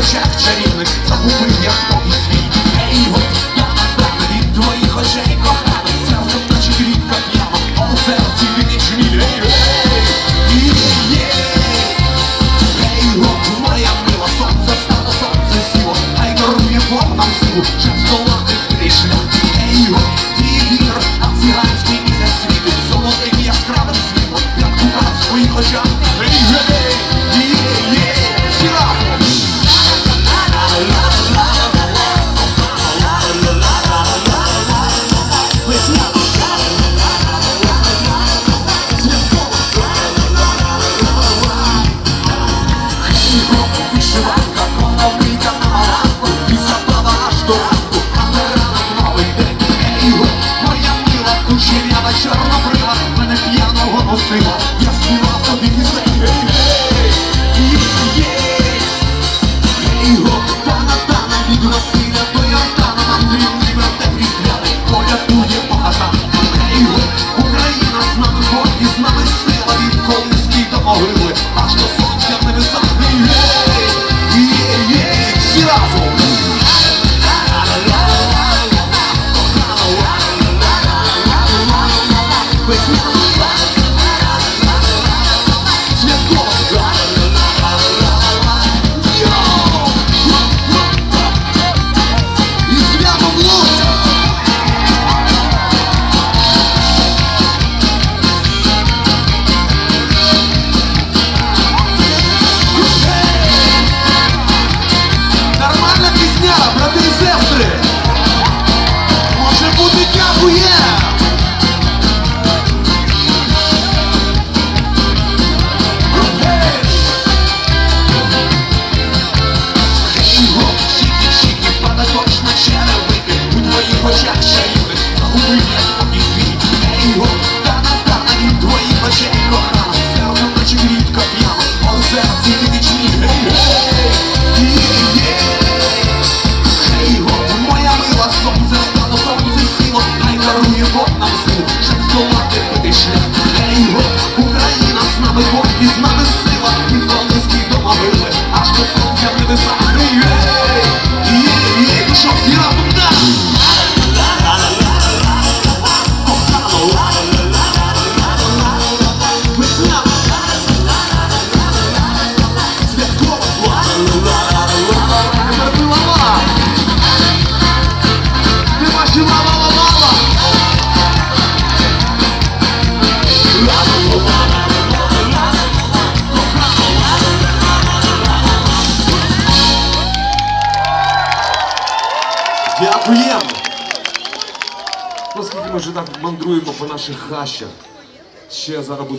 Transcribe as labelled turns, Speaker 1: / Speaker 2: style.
Speaker 1: очах чарівних загубив я спокій свій Ей, от я отдав від твоїх очей коханих Серце плаче квітка п'яна, а у серці вінічу міль Ей, ей, ей, ей, от моя мила, сонце стало, сонце сіло. Хай дарує Бог нам силу, щоб здолати хитрий шлях. Ей, от ти вір, а циганський місяць світить Золотим яскравим світлом, як у нас твоїх очах. Ей, ей, ей paixão Jackson, Mr. Queen.
Speaker 2: приємно. Оскільки ми вже так мандруємо по наших хащах, ще зараз буде.